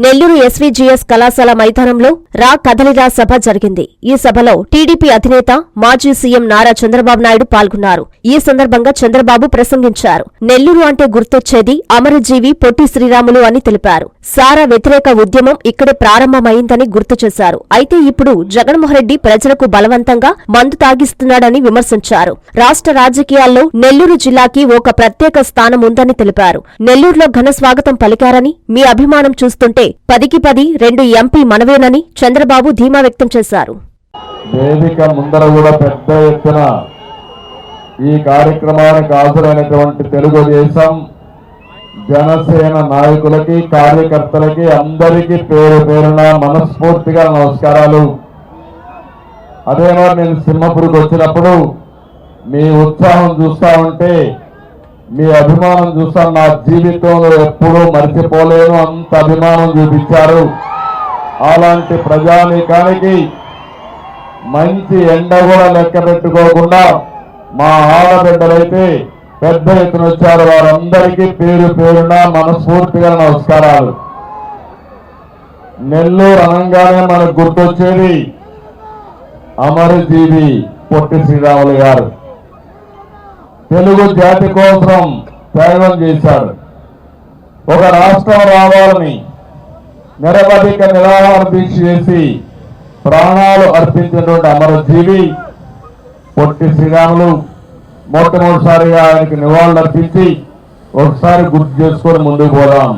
నెల్లూరు ఎస్వీజీఎస్ కళాశాల మైదానంలో రా కదలిరా సభ జరిగింది. ఈ సభలో టీడీపీ అధినేత మాజీ సీఎం నారా చంద్రబాబు నాయుడు పాల్గొన్నారు. ఈ సందర్భంగా చంద్రబాబు ప్రసంగించారు. నెల్లూరు అంటే గుర్తొచ్చేది అమరజీవి పొట్టి శ్రీరాములు అని తెలిపారు. సారా వ్యతిరేక ఉద్యమం ఇక్కడే ప్రారంభమైందని గుర్తు చేశారు. అయితే ఇప్పుడు జగన్మోహన్ రెడ్డి ప్రజలకు బలవంతంగా మందు తాగిస్తున్నాడని విమర్శించారు. రాష్ట్ర రాజకీయాల్లో నెల్లూరు జిల్లాకి ఒక ప్రత్యేక స్థానం ఉందని తెలిపారు. నెల్లూరులో ఘన స్వాగతం పలికారని మీ అభిమానం చూస్తుంటే పదికి పది రెండు ఎంపీ మనవేనని చంద్రబాబు ధీమా వ్యక్తం చేశారు. వేదిక ముందర కూడా పెద్ద ఎత్తున ఈ కార్యక్రమానికి హాజరైనటువంటి తెలుగుదేశం జనసేన నాయకులకి కార్యకర్తలకి అందరికీ పేరు పేరున మనస్ఫూర్తిగా నమస్కారాలు. అదేమో నేను సింహపురికి వచ్చినప్పుడు మీ ఉత్సాహం చూస్తా ఉంటే మీ అభిమానం చూస్తాను. నా జీవితంలో ఎప్పుడూ మర్చిపోలేను. అంత అభిమానం చూపించారు. అలాంటి ప్రజానీకానికి మంచి ఎండ కూడా లెక్క పెట్టుకోకుండా మా ఆడబిడ్డలైతే పెద్ద ఎత్తున వచ్చారు. వారందరికీ పేరు పేరున మనస్ఫూర్తిగా నమస్కారాలు. నెల్లూరు అనగానే మనకు గుర్తొచ్చేది అమరజీవి పొట్టి శ్రీరాములు గారు. తెలుగు జాతి కోసం త్యాగం చేశాడు. ఒక రాష్ట్రం రావాలని నిరవధిక నిరాహార దీక్ష చేసి ప్రాణాలు అర్పించినటువంటి అమరజీవి పొట్టి శ్రీరాములు మొట్టమొదటిసారిగా ఆయనకి నివాళులు అర్పించి ఒకసారి గుర్తు చేసుకొని ముందుకు పోదాం.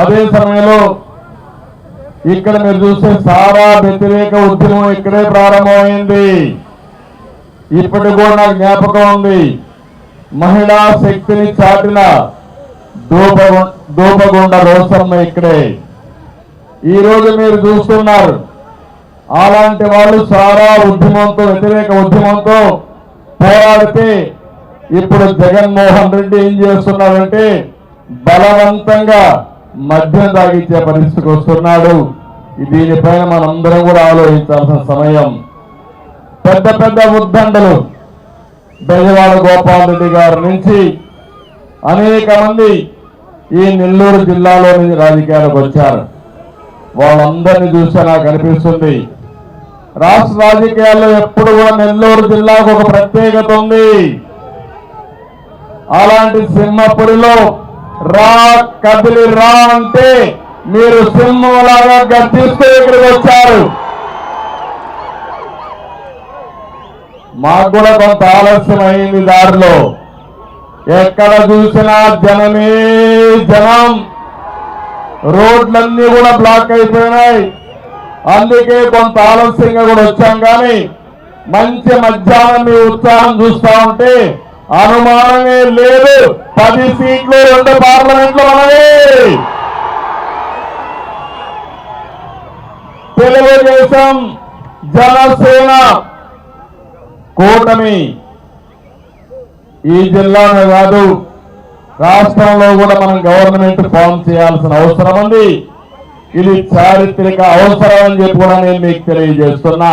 అదే సమయంలో ఇక్కడ మీరు చూస్తే సారా వ్యతిరేక ఉద్యమం ఇక్కడే ప్రారంభమైంది. ఇప్పటి కూడా నాకు జ్ఞాపకం ఉంది. మహిళా శక్తిని చాటిన దూప దూపగుండ రోసమ్మ ఇక్కడే. ఈ రోజు మీరు చూస్తున్నారు. అలాంటి వాళ్ళు చాలా ఉద్యమంతో వ్యతిరేక ఉద్యమంతో పోరాడితే ఇప్పుడు జగన్మోహన్ రెడ్డి ఏం చేస్తున్నాడంటే బలవంతంగా మద్యం తాగించే పరిస్థితికి వస్తున్నాడు. దీనిపైన మనందరం కూడా ఆలోచించాల్సిన సమయం. పెద్ద పెద్ద ఉద్దండలు బెజవాడ గోపాల్ రెడ్డి గారి నుంచి అనేక మంది ఈ నెల్లూరు జిల్లాలోని రాజకీయాలకు వచ్చారు. వాళ్ళందరినీ చూస్తే నాకు అనిపిస్తుంది. రాష్ట్ర రాజకీయాల్లో ఎప్పుడు కూడా నెల్లూరు జిల్లాకు ఒక ప్రత్యేకత ఉంది. అలాంటి సింహపురిలో రా కదిలి రా అంటే మీరు సింహంలాగా గర్జిస్తూ ఇక్కడికి వచ్చారు. మాకు కూడా కొంత ఆలస్యం అయింది దారిలో ఎక్కడ చూసినా జనమే జనం. రోడ్లన్నీ కూడా బ్లాక్ అయిపోయినాయి. అందుకే కొంత ఆలస్యంగా కూడా వచ్చాం కానీ మంచి మధ్యాహ్నం మీ ఉత్సాహం చూస్తా ఉంటే అనుమానమే లేదు. పది సీట్లు రెండు పార్లమెంట్లు మనమే తెలుగుదేశం జనసేన కూటమి ఈ జిల్లాలో కాదు రాష్ట్రంలో కూడా మనం గవర్నమెంట్ ఫామ్ చేయాల్సిన అవసరం ఉంది. ఇది చారిత్రక అవసరం అని చెప్పి కూడా నేను మీకు తెలియజేస్తున్నా.